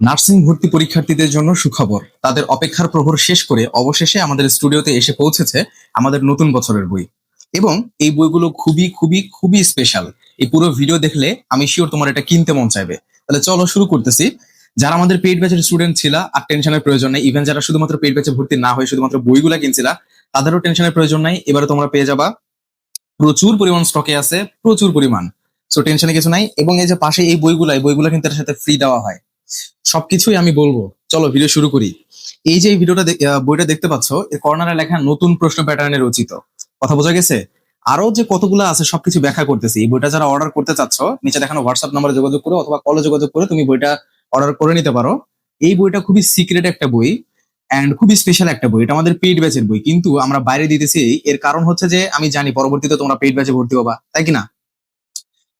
Nursing ভর্তি পরীক্ষার্থীদের জন্য সুখবর। তাদের অপেক্ষার প্রহর শেষ করে অবশেষে আমাদের স্টুডিওতে এসে পৌঁছেছে আমাদের নতুন বছরের বই। এবং এই বইগুলো খুবই খুবই খুবই স্পেশাল এই পুরো ভিডিও দেখলে আমি শিওর তোমার এটা কিনতে মন চাইবে। তাহলে চলো শুরু করতেছি। যারা আমাদের পেইড ব্যাচের স্টুডেন্ট ছিল, আর টেনশনের প্রয়োজন নেই। ইভেন যারা শুধুমাত্র পেইড ব্যাচে ভর্তি না হয়ে শুধুমাত্র বইগুলা কিনছিলা, তাদেরও টেনশনের প্রয়োজন নাই। এবারে তোমরা পেয়ে যাবা। প্রচুর পরিমাণ স্টকে আছে, প্রচুর পরিমাণ। সো টেনশনে কিছু নাই। এবং এই যে পাশে এই বইগুলা, এই বইগুলো কিন্তু এর সাথে ফ্রি দেওয়া হয়। সবকিছুই আমি বলব। চলো ভিডিও শুরু করি। এই যে ভিডিওটা বইটা দেখতে পাচ্ছ, এর কর্নারে লেখা নতুন প্রশ্ন প্যাটার্নে রচিত। কথা বোঝা গেছে? আরও যে কতগুলো আছে, সবকিছু ব্যাখ্যা করতেছি। এই বইটা যারা অর্ডার করতে চাচ্ছ, নিচে দেখানো হোয়াটসঅ্যাপ নাম্বারে যোগাযোগ করো অথবা কলে যোগাযোগ করে তুমি বইটা অর্ডার করে নিতে পারো। এই বইটা খুবই সিক্রেট একটা বই এন্ড খুবই স্পেশাল একটা বই। এটা আমাদের পেইড ব্যাচের বই। কিন্তু আমরা বাইরে দিতেছি এর কারণ হচ্ছে যে, আমি জানি পরবর্তীতে তোমরা পেইড ব্যাচে ভর্তি হবা। তাই কি না?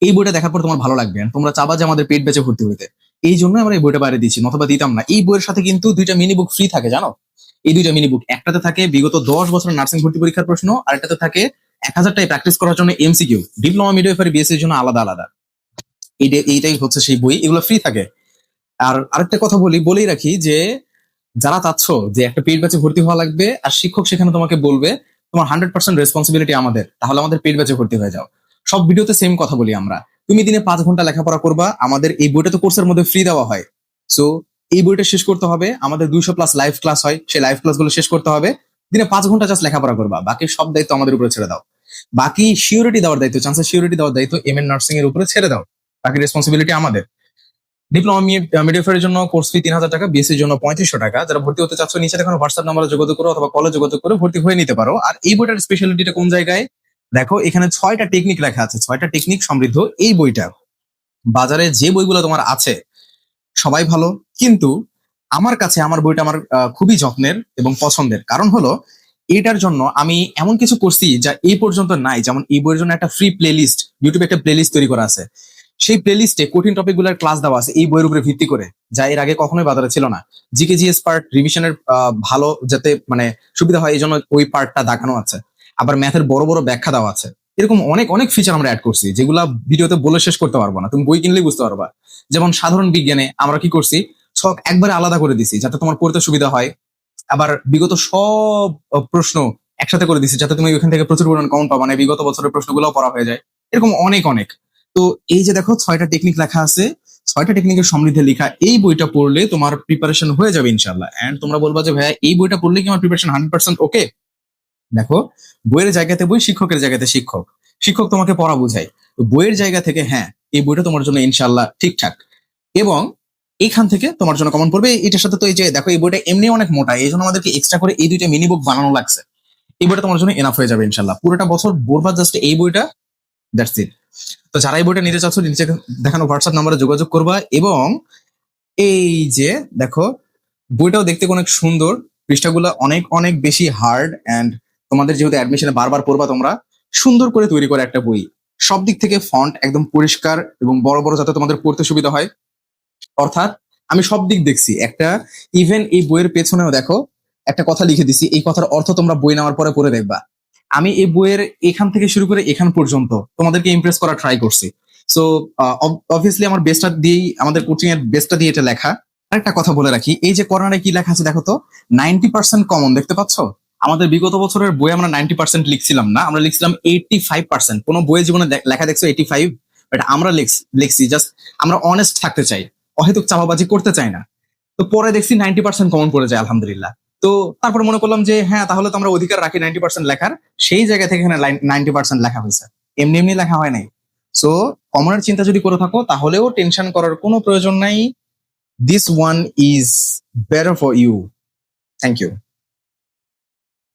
এই বইটা দেখার পর তোমার ভালো লাগবে। তোমরা চাবা যে আমাদের পেইড ব্যাচে ভর্তি হইতে। এই জন্য আমরা এই বইটা বাইরে দিচ্ছি অথবা দিতাম না। এই বইয়ের সাথে কিন্তু দুইটা মিনি বুক ফ্রি থাকে, জানো? এই দুইটা মিনি বুক একটাতে থাকে বিগত দশ বছরের নার্সিং ভর্তি পরীক্ষার প্রশ্ন, আর একটাতে থাকে এক হাজারটাই প্র্যাকটিস করার জন্য এমসিকিউ ডিপ্লোমা মিডিওফারি বিএসসি এর জন্য আলাদা আলাদা। এইটা, এইটাই হচ্ছে সেই বই, এগুলো ফ্রি থাকে। আর আরেকটা কথা বলি, বলেই রাখি যে যারা চাচ্ছ যে একটা পেইড ব্যাচে ভর্তি হওয়া লাগবে, আর শিক্ষক সেখানে তোমাকে বলবে, তোমার হান্ড্রেড পার্সেন্ট রেসপন্সিবিলিটি আমাদের, তাহলে আমাদের পেইড ব্যাচে ভর্তি হয়ে যাও। সব ভিডিওতে সেম কথা বলি আমরা। তুমি দিনে পাঁচ ঘণ্টা লেখাপড়া করবা, আমাদের এই বইটা তো কোর্সের মধ্যে ফ্রি দেওয়া হয়। সো এই বইটা শেষ করতে হবে, আমাদের দুইশো প্লাস লাইভ ক্লাস হয়, সেই লাইভ ক্লাসগুলো শেষ করতে হবে। দিনে পাঁচ ঘণ্টা জাস্ট লেখাপড়া করবা, বাকি সব দায়িত্ব আমাদের উপরে ছেড়ে দাও। বাকি সিউরিটি দেওয়ার দায়িত্ব চান্সের সিউরিটি দেওয়ার দায়িত্ব এম এন নার্সিং এর উপরে ছেড়ে দাও। বাকি রেসপন্সিবিলিটি আমাদের। ডিপ্লোমা মিডিয়াফেয়ারের জন্য কোর্স ফি তিন হাজার টাকা বিএসসির জন্য পঁয়ত্রিশশো টাকা। যারা ভর্তি হতে চাচ্ছ, নিচে দেখো হোয়াটসঅ্যাপ নাম্বারে যোগাযোগ করো অথবা কলে যোগাযোগ করে ভর্তি হয়ে নিতে পারো। আর এই বইটার স্পেশালিটিটা কোন জায়গায়? দেখো, এখানে ছয়টা টেকনিক লেখা আছে, ছয়টা টেকনিক সমৃদ্ধ এই বইটা। বাজারে যে বইগুলো তোমার আছে, সবাই ভালো, কিন্তু আমার কাছে আমার বইটা আমার খুবই যত্নের এবং পছন্দের। কারণ হলো, এটার জন্য আমি এমন কিছু করছি যা এই পর্যন্ত নাই। যেমন এই বইয়ের জন্য একটা ফ্রি প্লেলিস্ট ইউটিউবে একটা প্লেলিস্ট তৈরি করা আছে। সেই প্লেলিস্টে কঠিন টপিকগুলার ক্লাস দেওয়া আছে এই বইয়ের উপরে ভিত্তি করে, যা এর আগে কখনোই বাজারে ছিল না। জিকে জিএস পার্ট রিভিশনের ভালো যাতে মানে সুবিধা হয়, এই জন্য ওই পার্টটা দেখানো আছে। আবার ম্যাথের বড় বড় ব্যাখ্যা দেওয়া আছে। এরকম অনেক অনেক ফিচার আমরা অ্যাড করছি, যেগুলা ভিডিওতে বলে শেষ করতে পারব না। তুমি বই কিনলেই বুঝতে পারবা। যেমন সাধারণ বিজ্ঞানে আমরা কি করছি? ছক একবারে আলাদা করে দিছি, যাতে তোমার পড়তে সুবিধা হয়। আবার বিগত সব প্রশ্ন একসাথে করে দিছি, যাতে তুমি ওখান থেকে প্রচুর পরিমাণ কমন পাবা না বিগত বছরের প্রশ্নগুলো পড়া হয়ে যায়। এরকম অনেক অনেক। তো এই যে দেখো, ছয়টা টেকনিক লেখা আছে। ছয়টা টেকনিকের সমৃদ্ধে লেখা, এই বইটা পড়লে তোমার প্রিপারেশন হয়ে যাবে ইনশাল্লাহ অ্যান্ড তোমরা বলবা যে, ভাইয়া, এই বইটা পড়লে কি আমার প্রিপারেশন হান্ড্রেড পার্সেন্ট ওকে দেখো, বইয়ের জায়গাতে বই, শিক্ষকের জায়গাতে শিক্ষক। শিক্ষক তোমাকে পড়া বোঝায়। বইয়ের জায়গা থেকে হ্যাঁ এই বইটা তোমার জন্য ইনশাল্লাহ ঠিকঠাক। এবং এখান থেকে তোমার জন্য কমন পড়বে। এটার সাথে তো এই যে, দেখো, এই বইটা এমনি অনেক মোটা। এই জন্য আমাদেরকে এক্সট্রা করে এই দুইটা মিনি বুক বানানো লাগছে। এই বইটা তোমার জন্য এনাফ হয়ে যাবে ইনশাল্লাহ পুরোটা বছর বোরবা জাস্ট এই বইটা দ্যাটস ইট তো যারা এই বইটা নিতে চাচ্ছ, নিচে দেখানো হোয়াটসঅ্যাপ নাম্বারে যোগাযোগ করবা। এবং এই যে, দেখো, বইটাও দেখতে অনেক সুন্দর। পৃষ্ঠাগুলো অনেক অনেক বেশি হার্ড এন্ড তোমাদের যেহেতু অ্যাডমিশনে বারবার পড়বা তোমরা, সুন্দর করে তৈরি করে একটা বই। সব দিক থেকে ফন্ট একদম পরিষ্কার এবং বড় বড় যাতে তোমাদের পড়তে সুবিধা হয়। অর্থাৎ, আমি সব দিক দেখছি। একটা ইভেন এই বইয়ের পেছনেও দেখো, একটা কথা লিখে দিছি, এই কথার অর্থ তোমরা বই নেওয়ার পরে পড়ে দেখবা। আমি এই বইয়ের এখান থেকে শুরু করে এখান পর্যন্ত তোমাদেরকে ইমপ্রেস করা ট্রাই করছি। সো অবভিয়াসলি আমার বেস্টটা দিয়েই, আমাদের কোচিং এর বেস্টটা দিয়ে এটা লেখা। আরেকটা কথা বলে রাখি, এই যে কর্নারে কি লেখা আছে দেখো তো? নাইনটি পার্সেন্ট কমন দেখতে পাচ্ছ? আমাদের বিগত বছরের বই আমরা নাইনটি পার্সেন্ট লিখছিলাম না, আমরা লিখছিলাম এইটটি ফাইভ পার্সেন্ট কোনো বইয়ের জীবনে লেখা দেখছ এইটি ফাইভ বাট আমরা লিখছি জাস্ট আমরা অনেস্ট থাকতে চাই, অহেতুক চাপাবাজি করতে চাই না। তো পরে দেখছি নাইনটি পার্সেন্ট কমন পড়ে যায়, আলহামদুলিল্লাহ। তো তারপর মনে করলাম যে হ্যাঁ তাহলে তো আমরা অধিকার রাখি নাইনটি পার্সেন্ট লেখার, সেই জায়গা থেকে এখানে নাইনটি পার্সেন্ট লেখা হয়েছে। এমনি এমনি লেখা হয় নাই। সো কমনের চিন্তা যদি করে থাকো, তাহলেও টেনশন করার কোনো প্রয়োজন নাই। This one is better for you thank you